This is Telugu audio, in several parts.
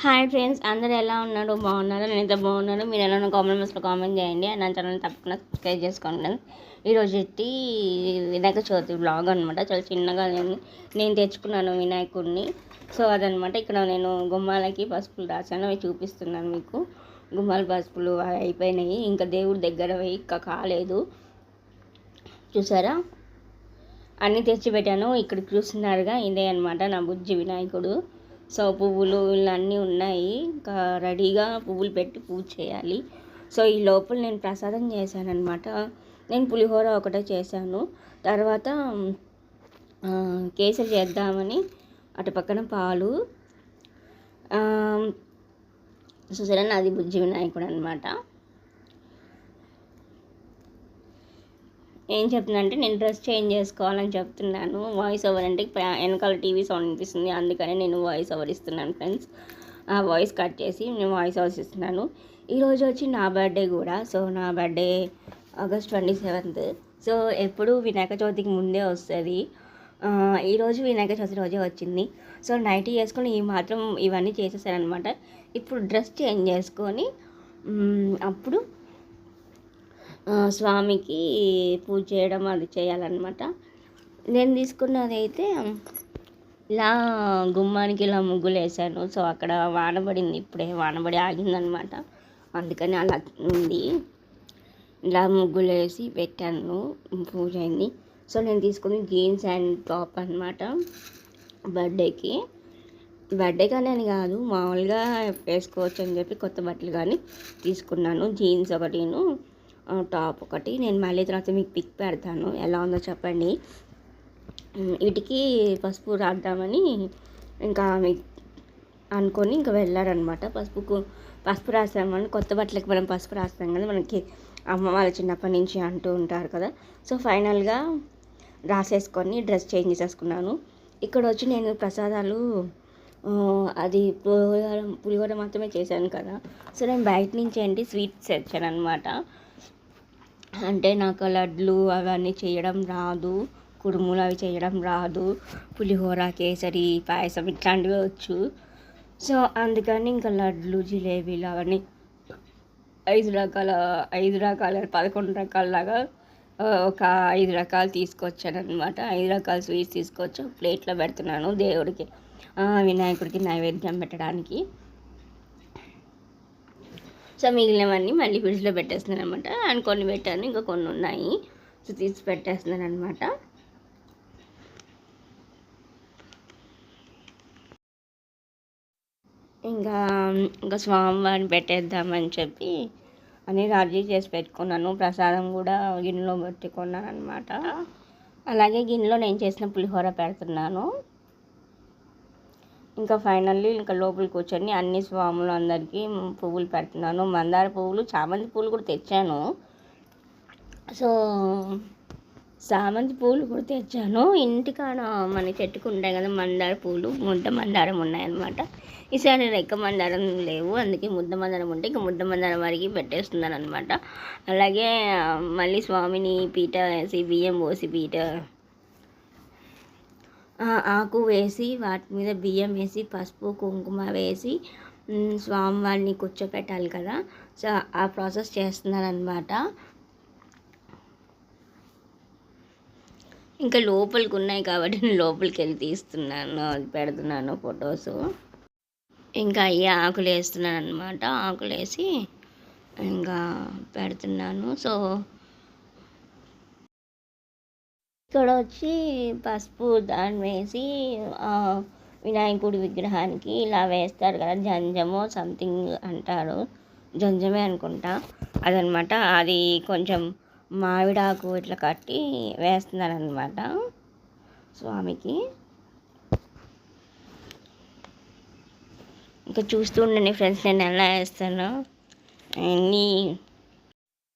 హాయ్ ఫ్రెండ్స్ అందరు ఎలా ఉన్నారు? బాగున్నారు? నేనైతే బాగున్నాను. మీరు ఎలా ఉన్నారు? కామెంట్ బాక్స్లో కామెంట్ చేయండి. నా ఛానల్ తప్పకుండా సబ్స్క్రైబ్ చేసుకోండి. ఈరోజు ఎట్టి వినాయక చవితి బ్లాగ్ అనమాట చాలా చిన్నగా నేను నేను తెచ్చుకున్నాను వినాయకుడిని. సో అదనమాట ఇక్కడ నేను గుమ్మాలకి పసుపులు రాశాను. అవి చూపిస్తున్నాను మీకు. గుమ్మాల పసుపులు అవి అయిపోయినాయి. ఇంకా దేవుడి దగ్గర పోయి ఇంకా కాలేదు. చూసారా? అన్నీ తెచ్చిపెట్టాను. ఇక్కడ చూస్తున్నారుగా ఇదే అనమాట నా బుజ్జి వినాయకుడు. సో పువ్వులు ఇలా అన్నీ ఉన్నాయి. ఇంకా రెడీగా పువ్వులు పెట్టి పూజ చేయాలి. సో ఈ లోపల నేను ప్రసాదం చేశాను అనమాట నేను పులిహోర ఒకటే చేశాను. తర్వాత కేసరి చేద్దామని అటు పక్కన పాలు. ఆ, నాది బుజ్జి వినాయకుడు అనమాట ఏం చెప్తున్నా అంటే నేను డ్రెస్ చేంజ్ చేసుకోవాలని చెప్తున్నాను. వాయిస్ ఓవర్ అంటే వెనకాల టీవీ సౌండ్ వినిపిస్తుంది. అందుకని నేను వాయిస్ ఓవర్ ఇస్తున్నాను ఫ్రెండ్స్. ఆ వాయిస్ కట్ చేసి నేను వాయిస్ ఓవర్ ఇస్తున్నాను ఈరోజు వచ్చి నా బర్త్డే కూడా. సో నా birthday August twenty seventh. So ఎప్పుడు వినాయక చవితికి ముందే వస్తుంది. ఈరోజు వినాయక చవితి రోజే వచ్చింది. సో నైట్ చేసుకొని ఈ మాత్రం ఇవన్నీ చేసేసారనమాట ఇప్పుడు డ్రెస్ చేంజ్ చేసుకొని అప్పుడు స్వామికి పూజ చేయడం అది చేయాలన్నమాట. నేను తీసుకున్నది అయితే ఇలా గుమ్మానికి ఇలా ముగ్గులు వేసాను సో అక్కడ వానబడింది ఇప్పుడే వానబడి ఆగిందనమాట అందుకని అలా ఉంది. ఇలా ముగ్గులు వేసి పెట్టాను. పూజ అయింది. సో నేను తీసుకుని జీన్స్ అండ్ టాప్ అనమాట బర్త్డేకి. బర్త్డే కానీ అని కాదు. మామూలుగా వేసుకోవచ్చు అని చెప్పి కొత్త బట్టలు కానీ తీసుకున్నాను. జీన్స్ ఒకటిను. టాప్ ఒకటి. నేను మళ్ళీ తర్వాత మీకు పిక్ పెడతాను. ఎలా ఉందో చెప్పండి. వీటికి పసుపు రాద్దామని ఇంకా అనుకొని ఇంకా వెళ్ళారనమాట. పసుపుకు పసుపు రాసామని కొత్త బట్టలకి మనం పసుపు రాస్తాం కదా. మనకి అమ్మ వాళ్ళ చిన్నప్పటి నుంచి అంటూ ఉంటారు కదా. సో ఫైనల్గా రాసేసుకొని డ్రెస్ చేంజ్ చేసేసుకున్నాను. ఇక్కడ వచ్చి నేను ప్రసాదాలు అది పులిహోర పులిహోర మాత్రమే చేశాను కదా. సో నేను బయట నుంచి ఏంటి స్వీట్స్ తెచ్చాను అనమాట అంటే నాకు లడ్లు అవన్నీ చేయడం రాదు కుడుములు అవి చేయడం రాదు పులిహోర కేసరి పాయసం ఇట్లాంటివి వచ్చు. సో అందుకని ఇంకా లడ్లు జిలేబీలు అవన్నీ ఐదు రకాల ఐదు రకాల పదకొండు రకాలలాగా ఒక ఐదు రకాలు తీసుకొచ్చాను అనమాట ఐదు రకాల స్వీట్స్ తీసుకొచ్చి ప్లేట్లో పెడుతున్నాను దేవుడికి వినాయకుడికి నైవేద్యం పెట్టడానికి. సో మిగిలినవన్నీ మళ్ళీ ఫ్రిడ్జ్లో పెట్టేస్తున్నాను అనమాట అండ్ కొన్ని పెట్టాను ఇంకా కొన్ని ఉన్నాయి. సో తీసి పెట్టేస్తున్నాను అనమాట ఇంకా ఇంకా స్వామివారిని పెట్టేద్దామని చెప్పి అని రెడీ చేసి పెట్టుకున్నాను. ప్రసాదం కూడా గిన్నెలో పెట్టుకున్నాను అనమాట అలాగే గిన్నెలో నేను చేసిన పులిహోర పెడుతున్నాను. ఇంకా ఫైనల్లీ ఇంకా లోపల కూర్చొని అన్ని స్వాములు అందరికీ పువ్వులు పెడుతున్నాను. మందార పువ్వులు చామంతి పువ్వులు కూడా తెచ్చాను. సో చామంతి పువ్వులు కూడా తెచ్చాను. ఇంటికాడ మన చెట్టుకు ఉంటాయి కదా మందార పువ్వులు ముద్ద మందారం ఉన్నాయన్నమాట. ఈసారి రెక్క మందారం లేవు. అందుకే ముద్ద మందారం ఉంటే ఇంకా ముద్ద మందారం వరకు పెట్టేస్తున్నాను అనమాట అలాగే మళ్ళీ స్వామిని పీట వేసి బియ్యం పోసి పీట ఆకు వేసి వాటి మీద బియ్యం వేసి పసుపు కుంకుమ వేసి స్వామి స్వామివారిని కూర్చోపెట్టాలి కదా. సో ఆ ప్రాసెస్ చేస్తున్నారనమాట ఇంకా లోపలికి ఉన్నాయి కాబట్టి నేను లోపలికి వెళ్ళి తీస్తున్నాను పెడుతున్నాను ఫొటోస్. ఇంకా అయ్యి ఆకులు వేస్తున్నాను అనమాట ఆకులు వేసి ఇంకా పెడుతున్నాను. సో ఇక్కడ వచ్చి పసుపు దాన్ని వేసి వినాయకుడి విగ్రహానికి ఇలా వేస్తారు కదా జంజమో సంథింగ్ అంటారు. జంజమే అనుకుంటా. అదనమాట. అది కొంచెం మామిడాకు ఇట్లా కట్టి వేస్తున్నారనమాట స్వామికి. ఇంకా చూస్తూ ఉండండి ఫ్రెండ్స్ నేను ఎలా వేస్తాను. అన్నీ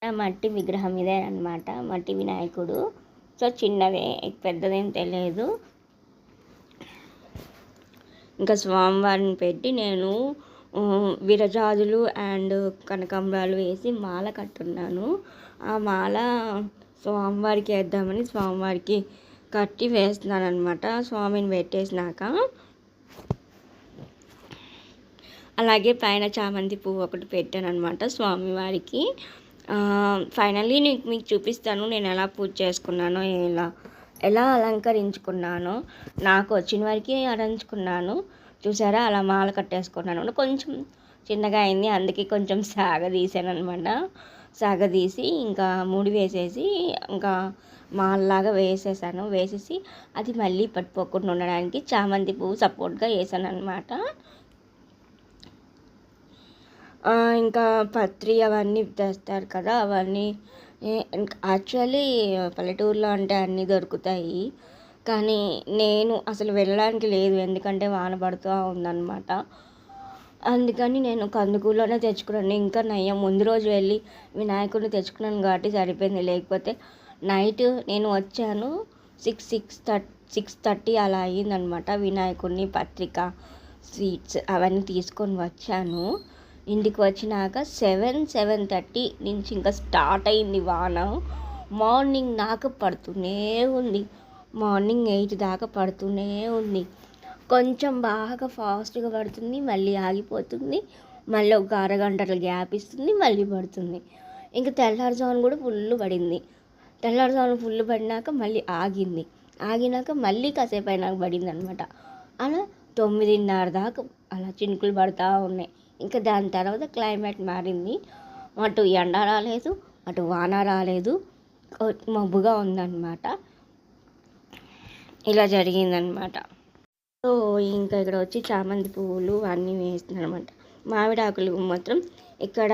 మట్టి విగ్రహం ఇదే అనమాట మట్టి వినాయకుడు. సో చిన్నదే పెద్దదేం తెలియదు ఇంకా స్వామివారిని పెట్టి నేను విరజాజులు అండ్ కనకాంబరాలు వేసి మాల కట్టున్నాను. ఆ మాల స్వామివారికి వేద్దామని స్వామివారికి కట్టి వేస్తున్నాను అనమాట స్వామిని పెట్టేసినాక అలాగే పైన చామంతి పువ్వు ఒకటి పెట్టాను అనమాట స్వామివారికి. ఫైనల్లీ నీకు మీకు చూపిస్తాను నేను ఎలా పూజ చేసుకున్నానో ఎలా ఎలా అలంకరించుకున్నానో. నాకు వచ్చిన వరకు అలంచుకున్నాను. చూసారా? అలా మాల కట్టేసుకున్నాను. కొంచెం చిన్నగా అయింది. అందుకే కొంచెం సాగదీసాను అనమాట సాగదీసి ఇంకా ముడి వేసేసి ఇంకా మాల్లాగా వేసేసాను. వేసేసి అది మళ్ళీ పట్టుకోకుండా ఉండడానికి చామంతి పువ్వు సపోర్ట్గా వేసాను అనమాట ఇంకా పత్రి అవన్నీ తెస్తారు కదా అవన్నీ యాక్చువల్లీ పల్లెటూరులో అంటే అన్నీ దొరుకుతాయి. కానీ నేను అసలు వెళ్ళడానికి లేదు ఎందుకంటే వాన పడుతూ ఉందన్నమాట. అందుకని నేను కందుకూరులోనే తెచ్చుకున్నాను. ఇంకా నయ్యం ముందు రోజు వెళ్ళి వినాయకుడిని తెచ్చుకున్నాను కాబట్టి సరిపోయింది. లేకపోతే నైట్ నేను వచ్చాను six six thirty six thirty అలా అయ్యిందనమాట వినాయకుడిని పత్రిక స్వీట్స్ అవన్నీ తీసుకొని వచ్చాను. ఇంటికి వచ్చినాక సెవెన్ సెవెన్ థర్టీ నుంచి ఇంకా స్టార్ట్ అయింది వాన. మార్నింగ్ దాకా పడుతూనే ఉంది. మార్నింగ్ ఎయిట్ దాకా పడుతూనే ఉంది. కొంచెం బాగా ఫాస్ట్గా పడుతుంది మళ్ళీ ఆగిపోతుంది. మళ్ళీ ఒక అరగంటలు గ్యాప్ ఇస్తుంది మళ్ళీ పడుతుంది. ఇంకా తెల్లారుజామున కూడా ఫుల్ పడింది. తెల్లారుజామున ఫుల్ పడినాక మళ్ళీ ఆగింది. ఆగినాక మళ్ళీ కాసేపు అయినాక పడింది అనమాట అలా తొమ్మిదిన్నర దాకా అలా చినుకులు పడుతూ ఉన్నాయి. ఇంకా దాని తర్వాత క్లైమేట్ మారింది. అటు ఎండ రాలేదు అటు వాన రాలేదు. మబ్బుగా ఉందన్నమాట. ఇలా జరిగిందనమాట సో ఇంకా ఇక్కడ వచ్చి చామంతి పువ్వులు అన్నీ వేస్తున్నాను అనమాట మామిడి ఆకులు మాత్రం ఇక్కడ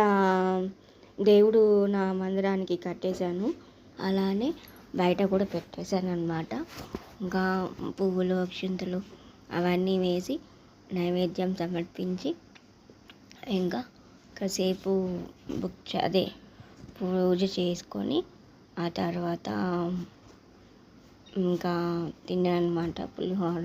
దేవుడు నా మందిరానికి కట్టేశాను. అలానే బయట కూడా పెట్టేశాను అనమాట ఇంకా పువ్వులు అక్షింతలు అవన్నీ వేసి నైవేద్యం సమర్పించి ఇంకా కాసేపు బుక్ అదే పూజ చేసుకొని ఆ తర్వాత ఇంకా తిన్నాను అనమాట పులిహోర.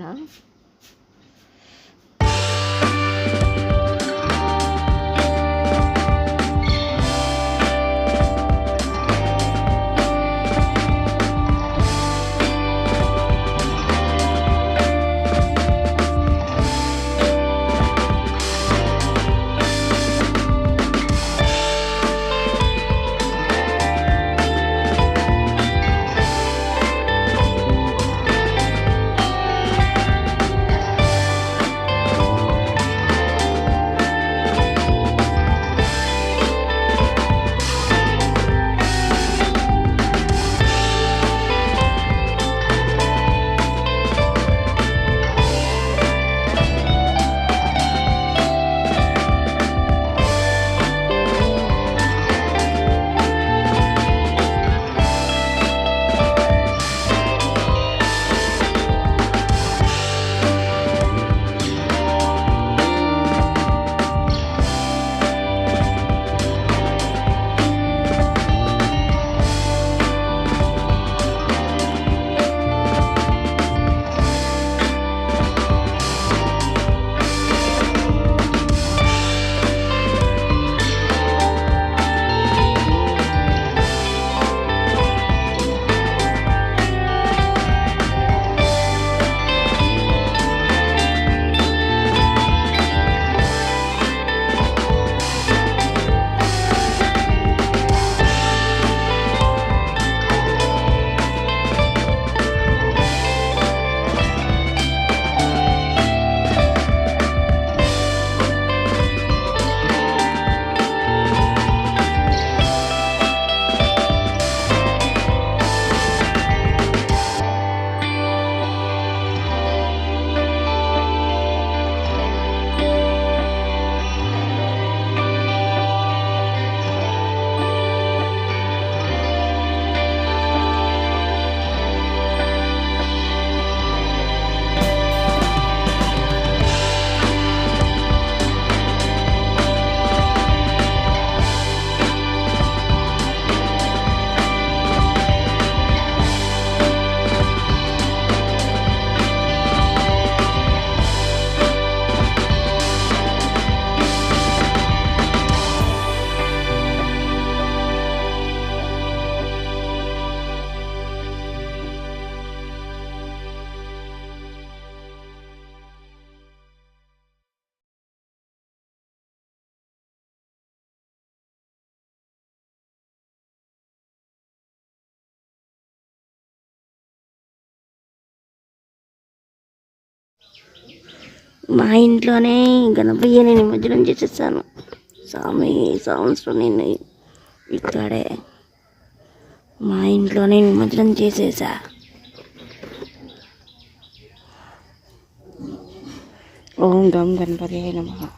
మా ఇంట్లోనే గణపయ్య నేను నిమజ్జనం చేసేసాను. స్వామి సంవత్సరం నేను ఇక్కడే మా ఇంట్లోనే నిమజ్జనం చేసేసా. ఓం గం గణపతి నమ.